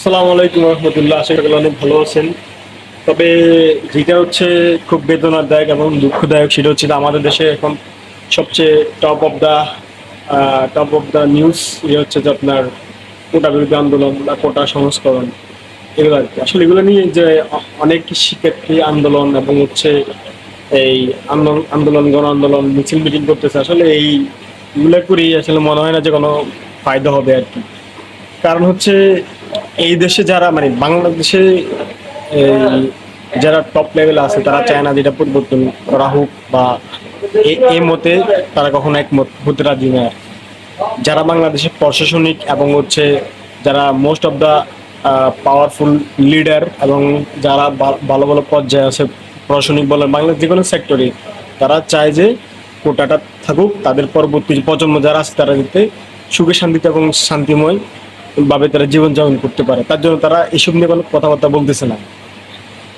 আসসালামু আলাইকুম রহমতুল্লাহ, আশা করি অনেক ভালো আছেন। তবে যেটা হচ্ছে খুব বেদনাদায়ক এবং দুঃখদায়ক সেটা হচ্ছে আমাদের দেশে এখন সবচেয়ে top of the top of the news ইয়ে হচ্ছে যে আপনার কোটা বিরোধী আন্দোলন বা কোটা সংস্করণ, এগুলো আর কি। আসলে এগুলো নিয়ে যে অনেক শিক্ষার্থী আন্দোলন এবং হচ্ছে এই আন্দোলন আন্দোলন, গণ আন্দোলন, মিছিল, মিটিং করতেছে, আসলে এই এগুলো করেই আসলে মনে হয় না যে কোনো ফায়দা হবে আর কি। কারণ হচ্ছে এই দেশে যারা মানে বাংলাদেশে যারা টপ লেভেল আছে, তারা চায় না যেটা পরিবর্তন করা হোক বা এ- মতে তারা কখনো একমত হতে রাজি না যারা বাংলাদেশের প্রশাসনিক এবং হচ্ছে যারা most of the powerful leader এবং যারা ভালো ভালো পর্যায়ে আছে, প্রশাসনিক বলেন বাংলাদেশ যে কোনো সেক্টরে তারা চায় যে কোটাটা থাকুক, তাদের পরবর্তী প্রজন্ম যারা আছে তারা যাতে সুখে শান্তিতে এবং শান্তিময় ভাবে তারা জীবনযাপন করতে পারে, তার জন্য তারা এসব নিয়ে কোনো কথাবার্তা বলতেছে না।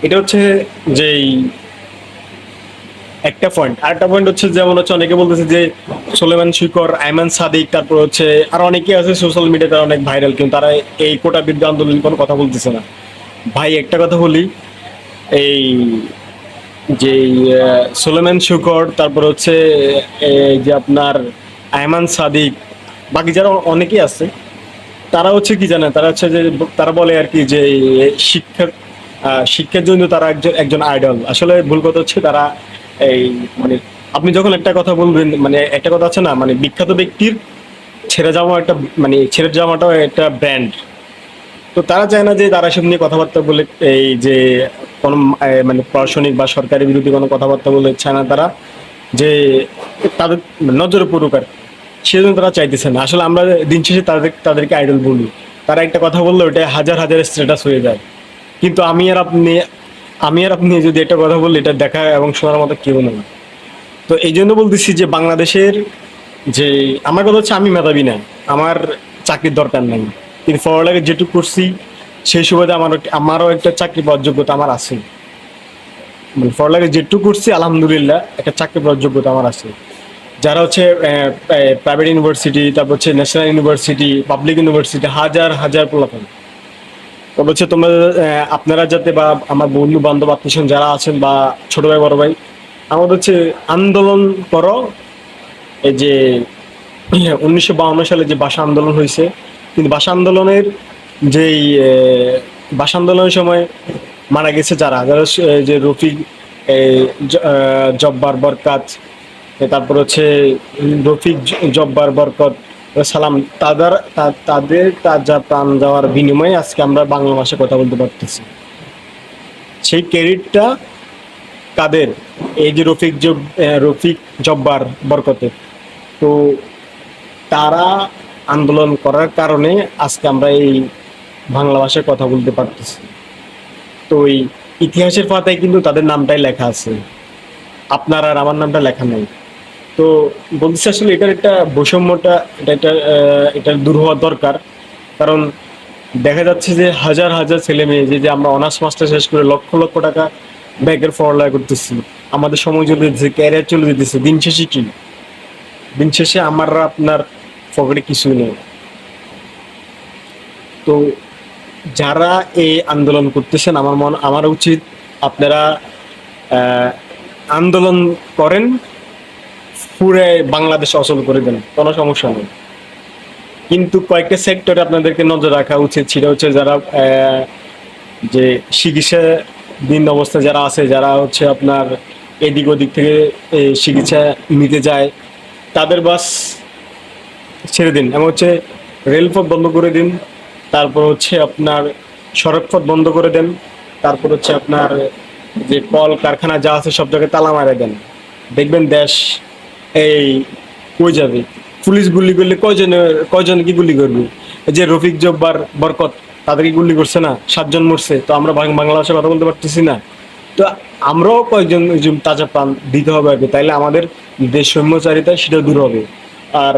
এটা হচ্ছে যেই একটা পয়েন্ট আরেকটা পয়েন্ট হচ্ছে যেমন হচ্ছে অনেকে বলতেছে যে সোলেমান শিকর, আইমান সাদিক, তারপর হচ্ছে আর অনেকে আছে সোশ্যাল মিডিয়াতে অনেক ভাইরাল কিন্তু তারা এই কোটা বিরুদ্ধে আন্দোলন কোনো কথা বলতেছে না। ভাই, একটা কথা বলি, এই যে সোলেমান শুকর, তারপর হচ্ছে যে আপনার আয়মান সাদিক, বাকি যারা অনেকেই আছে তারা হচ্ছে কি জানে তারা হচ্ছে যে, তারা বলে আর কি যে শিক্ষার শিক্ষার জন্য তারা একজন একজন আইডল আসলে ভুল কথা হচ্ছে তারা এই মানে আপনি যখন একটা কথা বলবেন মানে একটা কথা আছে না মানে বিখ্যাত ব্যক্তির ছেড়ে যাওয়া একটা মানে ছেড়ে যাওয়াটাও একটা ব্র্যান্ড তো তারা চায় না যে তারা সব নিয়ে কথাবার্তা বলে, এই যে, কোনো মানে প্রশাসনিক বা সরকারি বিরোধী কোনো কথাবার্তা বলে চায় না তারা, যে, তাদের নজরে পড়ুক আর সেজন্য তারা চাইতেছে না। আসলে আমরা দিন শেষে তাদের তাদেরকে আইডল বলি। তারা একটা কথা বললে, ওটা হাজার হাজার স্ট্যাটাস হয়ে যায়। কিন্তু আমি আর আপনি আমি আর আপনি যদি একটা কথা বলি, এটা দেখা এবং শোনার মতো কেউ না তো এই জন্য বলতেছি যে বাংলাদেশের যে আমার কথা হচ্ছে আমি মেধাবী না। আমার চাকরির দরকার নাই। কিন্তু পড়ালেখা যেটুকু করছি, সেই সুবাদে আমার আমারও একটা চাকরি পাওয়ার যোগ্যতা আমার আছে। মানে পড়ালেখা যেটুকু করছি, আলহামদুলিল্লাহ, একটা চাকরি পাওয়ার যোগ্যতা আমার আছে। যারা হচ্ছে প্রাইভেট ইউনিভার্সিটি তারপর হচ্ছে ন্যাশনাল ইউনিভার্সিটি পাবলিক ইউনিভার্সিটি হাজার হাজার পোলাপান তবে হচ্ছে তোমরা আপনারা যাতে বা আমার বন্ধু বান্ধব, আত্মীয় যারা আছেন বা ছোট ভাই, বড় ভাই, আমাদের হচ্ছে আন্দোলন করো। এই যে, উনিশশো সালে যে ভাষা আন্দোলন হয়েছে, কিন্তু ভাষা আন্দোলনের যেই ভাষা আন্দোলনের সময় মারা গেছে যারা যারা যে রফিক জব্বার বরকাত তারপর হচ্ছে রফিক জব্বার বরকত, সালাম, তাদের তাদের তাজা প্রাণ যাওয়ার বিনিময়ে আজকে আমরা বাংলা ভাষায় কথা বলতে পারতেছি। সেই ক্রেডিটটা কাদের? এই যে রফিক জব রফিক জব্বার বরকতের তো তারা আন্দোলন করার কারণে আজকে আমরা এই বাংলা ভাষায় কথা বলতে পারতেছি। তো এই ইতিহাসের পাতায় কিন্তু তাদের নামটাই লেখা আছে। আপনার আর আমার নামটা লেখা নেই। তো বলছি আসলে এটার একটা বৈষম্যটা এটা আহ, এটা দূর হওয়া দরকার। কারণ দেখা যাচ্ছে যে হাজার হাজার ছেলে মেয়ে যে যে আমরা অনার্স মাস্টার শেষ করে লক্ষ লক্ষ টাকা ব্যাগের পড়ালেখা করতেছি। আমাদের সময় চলে যেতেছে ক্যারিয়ার চলে যেতেছে দিন শেষে কি? দিন শেষে আমার আপনার পকেটে কিছুই নেই। তো যারা এই আন্দোলন করতেছেন আমার মন আমার উচিত আপনারা আন্দোলন করেন পুরে বাংলাদেশ অচল করে দেন, কোনো সমস্যা নেই। কিন্তু কয়েকটা সেক্টরে আপনাদেরকে নজর রাখা উচিত সেটা হচ্ছে যারা যে চিকিৎসা দিন অবস্থায় যারা আছে, যারা হচ্ছে আপনার এদিক ওদিক থেকে চিকিৎসা নিতে যায়, তাদের বাস ছেড়ে দিন। এবং হচ্ছে রেলপথ বন্ধ করে দিন, তারপর হচ্ছে আপনার সড়কপথ বন্ধ করে দেন, তারপর হচ্ছে আপনার যে কল কারখানা যা আছে সব জায়গায় তালা মারা দেন। দেখবেন দেশ এই কই যাবে? পুলিশ গুলি করলে কয়জন কয়জন কি গুলি করবে? যে রফিক জব্বার বরকত, তাদেরকে গুলি করছে না, সাতজন মরছে, তো আমরা বাংলা ভাষায় কথা বলতে পারতেছি না। তো আমরাও কয়েকজন তাজা প্রাণ দিতে হবে আগে, তাইলে আমাদের দেশ সৌম্যচারিতা সেটা দূর হবে। আর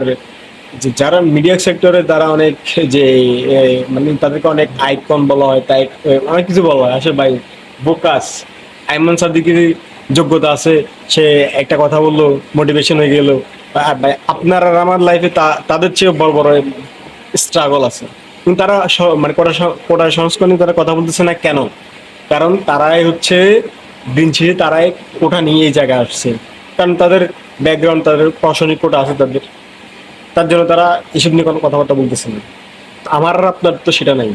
যে যারা মিডিয়া সেক্টরে তারা অনেক যে মানে তাদেরকে অনেক আইকন বলা হয়, তাই অনেক কিছু বলা হয়। আসলে ভাই, বোকাস, আইমান সাদিকের যোগ্যতা আছে, সে একটা কথা বলল মোটিভেশন হয়ে গেল। আপনার আর আমার লাইফে তাদের চেয়েও বড় বড় স্ট্রাগল আছে। কিন্তু তারা মানে কোটা কোটা সংস্কার নিয়ে তারা কথা বলতেছে না কেন? কারণ তারাই হচ্ছে, দিন শেষে তারাই কোটা নিয়ে এই জায়গায় আসছে। কারণ তাদের ব্যাকগ্রাউন্ড তাদের প্রশাসনিক কোটা আছে তাদের। তার জন্য তারা এসব নিয়ে কোনো কথাবার্তা বলতেছে না। আমার আর আপনার তো সেটা নাই।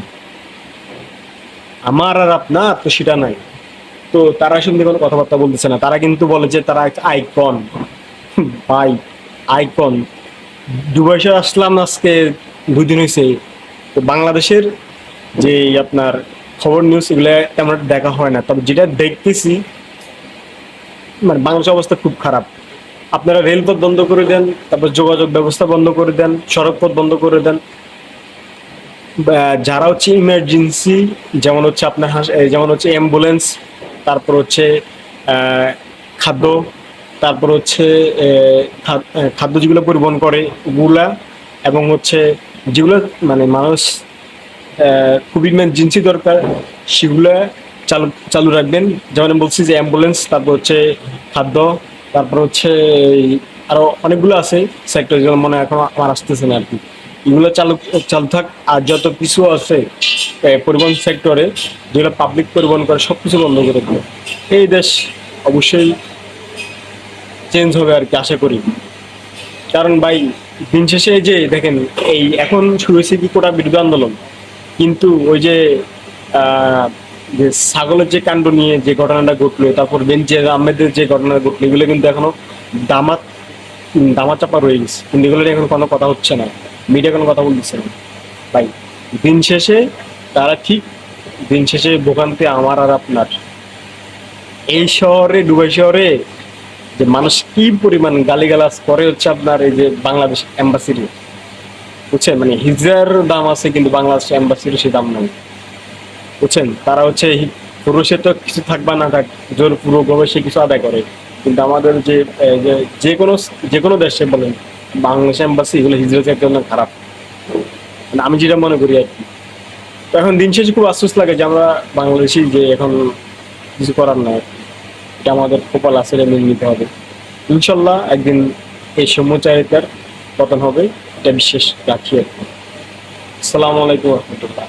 আমার আর আপনার তো সেটা নাই। তো তারা নিয়ে কোনো কথাবার্তা বলতেছে না। তারা কিন্তু বলে যে তারা আইকন ভাই আইকন দুবাই আসলাম আজকে দুই দিন হয়েছে তো বাংলাদেশের যে আপনার খবর নিউজ এগুলো তেমন দেখা হয় না। তবে যেটা দেখতেছি মানে বাংলাদেশের অবস্থা খুব খারাপ। আপনারা রেলপথ বন্ধ করে দেন, তারপর যোগাযোগ ব্যবস্থা বন্ধ করে দেন সড়কপথ বন্ধ করে দেন। যারা হচ্ছে ইমার্জেন্সি যেমন হচ্ছে আপনার যেমন হচ্ছে অ্যাম্বুলেন্স তারপর হচ্ছে খাদ্য তারপর হচ্ছে খাদ্য যেগুলো পরিবহন করে ওগুলা এবং হচ্ছে যেগুলো মানে মানুষ আহ, খুব ইমার্জেন্সি দরকার সেগুলো চালু চালু রাখবেন। যেমন আমি বলছি যে অ্যাম্বুলেন্স তারপর হচ্ছে খাদ্য তারপর হচ্ছে এই আরও অনেকগুলো আছে সেক্টর যেগুলো মনে হয় এখন আমার আসতেছে না আর কি। এগুলো চালু চালু থাক, আর যত কিছু আছে পরিবহন সেক্টরে যেগুলো পাবলিক পরিবহন করে সব কিছু বন্ধ করে দিল এই দেশ অবশ্যই চেঞ্জ হবে আর কি, আশা করি। কারণ ভাই, দিন শেষে যে দেখেন, এই এখন শুরু হয়েছে কি কোটা বিরোধী আন্দোলন। কিন্তু ওই যে যে ছাগলের যে কাণ্ড নিয়ে যে ঘটনাটা ঘটলো, তারপর বেঞ্চের আহমেদের যে ঘটনা ঘটলো, এগুলো কিন্তু এখনও দামাত দামাত চাপা রয়ে গেছে। কিন্তু এগুলো নিয়ে এখন কোনো কথা হচ্ছে না। মিডিয়া কোনো কথা বলতেছে না। ভাই দিন শেষে তারা ঠিক দিন শেষে ভোগান্তি আমার আর আপনার। এই শহরে, দুবাই শহরে যে মানুষ কি পরিমাণ গালিগালাজ করে হচ্ছে আপনার এই যে বাংলাদেশ এম্বাসির। বুঝছেন? মানে হিজার দাম আছে কিন্তু বাংলাদেশ এম্বাসির সে দাম নাই। বুঝছেন? তারা হচ্ছে পুরুষের তো কিছু থাকবা না থাক জোর পুরো সে কিছু আদায় করে। কিন্তু আমাদের যে যে কোনো যে কোনো দেশে বলেন বাংলাদেশ এম্বাসি এগুলো হিজরতের জন্য খারাপ। মানে আমি যেটা মনে করি আর কি। তো এখন দিন শেষে খুব আফসোস লাগে যে আমরা বাংলাদেশি যে এখন কিছু করার নাই। এটা আমাদের কপাল আছে মেনে নিতে হবে। ইনশাল্লাহ একদিন এই সমচারিতার পতন হবে, এটা বিশ্বাস রাখি আর কি। আসসালামু আলাইকুম রহমতুল্লাহ।